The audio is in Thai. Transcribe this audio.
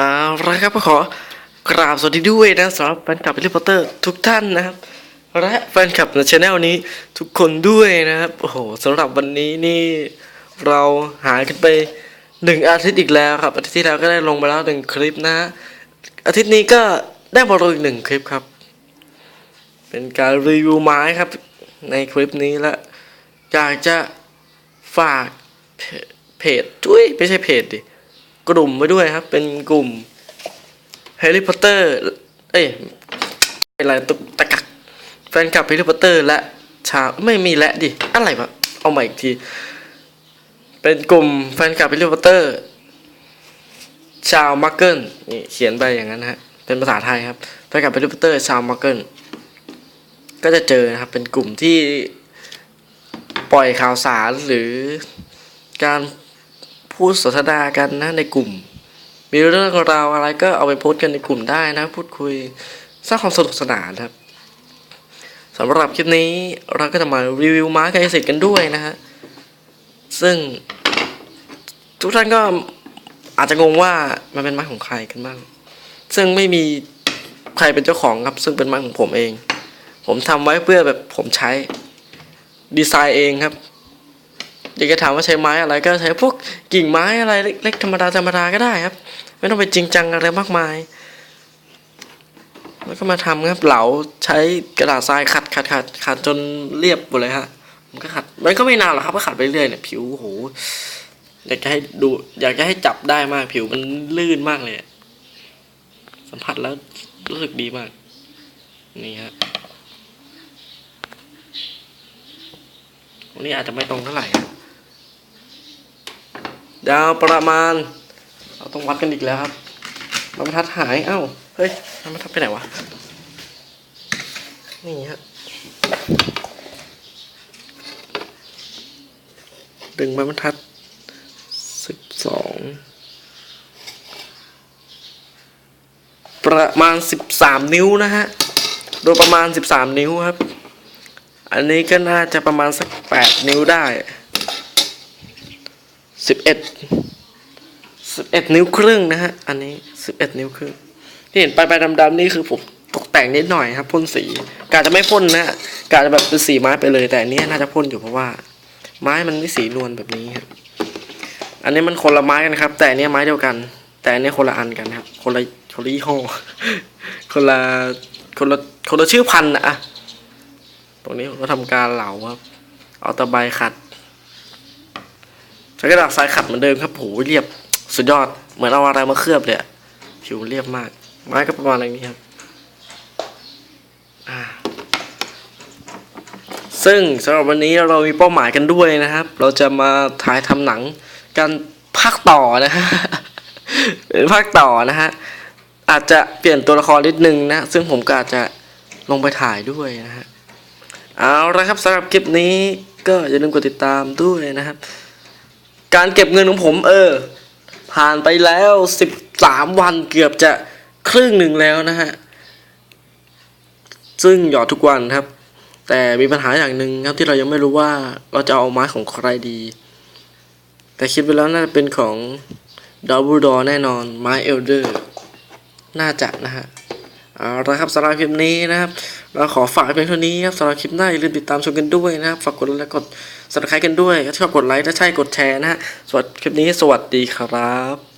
เอาละครับก็ขอกราบสวัสดีด้วยนะสำหรับแฟนคลับแฮร์รี่พอตเตอร์ทุกท่านนะครับ และแฟนคลับในช anel นี้ทุกคนด้วยนะครับ โอ้โหสำหรับวันนี้นี่เราหายกันไปหนึ่งอาทิตย์อีกแล้วครับ อาทิตย์ที่แล้วก็ได้ลงมาแล้วหนึ่งคลิปนะ อาทิตย์นี้ก็ได้มาลงอีกหนึ่งคลิปครับ เป็นการรีวิวไม้ครับ ในคลิปนี้และอยากจะฝากเพจเพจจุ้ยไม่ใช่เพจดิ กลุ่มไว้ด้วยครับ เป็นกลุ่มแฮร์รี่พอตเตอร์ เอ้ยอะไรตุกตะกักแฟนคลับแฮร์รี่พอตเตอร์และชาวไม่มีและดิ อะไรวะเอาใหม่อีกที เป็นกลุ่มแฟนคลับแฮร์รี่พอตเตอร์ ชาวมักเกิลนี่เขียนไปอย่างนั้นนะฮะ เป็นภาษาไทยครับ แฟนคลับแฮร์รี่พอตเตอร์ชาวมักเกิลก็จะเจอนะครับ เป็นกลุ่มที่ปล่อยข่าวสารหรือการ พูดสนทนากันนะในกลุ่ม มีเรื่องราวอะไรก็เอาไปโพสต์กันในกลุ่มได้นะ พูดคุยสร้างความสนุกสนานครับสำหรับคลิปนี้เราก็จะมารีวิวม้ากายสิทธิ์กันด้วยนะฮะซึ่งทุกท่านก็อาจจะงงว่ามันเป็นไม้ของใครกันบ้าง ซึ่งไม่มีใครเป็นเจ้าของครับ ซึ่งเป็นไม้ของผมเอง ผมทำไว้เพื่อแบบผมใช้ดีไซน์เองครับ อยากจะถามว่าใช้ไม้อะไรก็ใช้พวกกิ่งไม้อะไรเล็กๆธรรมดาธรรมดาก็ได้ครับ ไม่ต้องไปจริงจังอะไรมากมาย แล้วก็มาทำครับเหลาใช้กระดาษทรายขัดขัดขัดขัดจนเรียบหมดเลยฮะมันก็ขัดมันก็ไม่นานหรอกครับก็ขัดไปเรื่อยเนี่ยผิวโหอยากจะให้ดู อยากจะให้จับได้มากผิวมันลื่นมากเลย สัมผัสแล้วรู้สึกดีมาก นี่ฮะวันนี้อาจจะไม่ตรงเท่าไหร่ ยาวประมาณเราต้องวัดกันอีกแล้วครับไม้บรรทัดหายเอ้าเฮ้ยไม้บรรทัดไปไหนวะนี่ฮะดึงไม้บรรทัดสิบสองประมาณสิบสามนิ้วนะฮะ โดยประมาณสิบสามนิ้วครับ อันนี้ก็น่าจะประมาณสักแปดนิ้วได้ สิบเอ็ดสิบเอ็ดนิ้วครึ่งนะฮะ อันนี้สิบเอ็ดนิ้วครึ่ง ที่เห็นปลายดำๆนี่คือผมตกแต่งนิดหน่อยครับพ่นสีกาจะไม่พ่นนะกาจะแบบเป็นสีไม้ไปเลย แต่อันนี้น่าจะพ่นอยู่เพราะว่า ไม้มันไม่สีนวลแบบนี้ครับอันนี้มันคนละไม้กันครับ แต่อันเนี้ยไม้เดียวกัน แต่อันนี้คนละอันกันครับ คนละคนละยี่ห้อคนละคนละคนละชื่อพันธุ์นะอะตรงนี้ผมก็ทำการเหลาครับ เอาตะไบขัด ใช้กระดาษทรายขัดเหมือนเดิมครับโหเรียบสุดยอด เหมือนเอาอะไรมาเคลือบเลยผิวเรียบมาก ไม้ก็ประมาณอะไรนี้ครับซึ่งสำหรับวันนี้เรามีเป้าหมายกันด้วยนะครับ เราจะมาถ่ายทำหนังกันภาคต่อนะฮะเป็นภาคต่อนะฮะอาจจะเปลี่ยนตัวละครนิดนึงนะ ซึ่งผมก็อาจจะลงไปถ่ายด้วยนะฮะเอาละครับสำหรับคลิปนี้ก็อย่าลืมกดติดตามด้วยนะครับ การเก็บเงินของผมเออ ผ่านไปแล้วสิบสามวันเกือบจะครึ่งหนึ่งแล้วนะฮะ ซึ่งหยอดทุกวันครับ แต่มีปัญหาอย่างหนึ่งครับที่เรายังไม่รู้ว่าเราจะเอาไม้ของใครดี แต่คิดไปแล้วน่าจะเป็นของดับบิลดอแน่นอนไม้เอลเดอร์ น่าจะนะฮะ เอาละครับสำหรับคลิปนี้นะครับเราขอฝากเพียงเท่านี้ครับสำหรับคลิปหน้าอย่าลืมติดตามชมกันด้วยนะครับฝากกดไลค์กด subscribe กันด้วยถ้าชอบกดไลค์ถ้าใช่กดแชร์นะฮะสวัสดีคลิปนี้สวัสดีครับ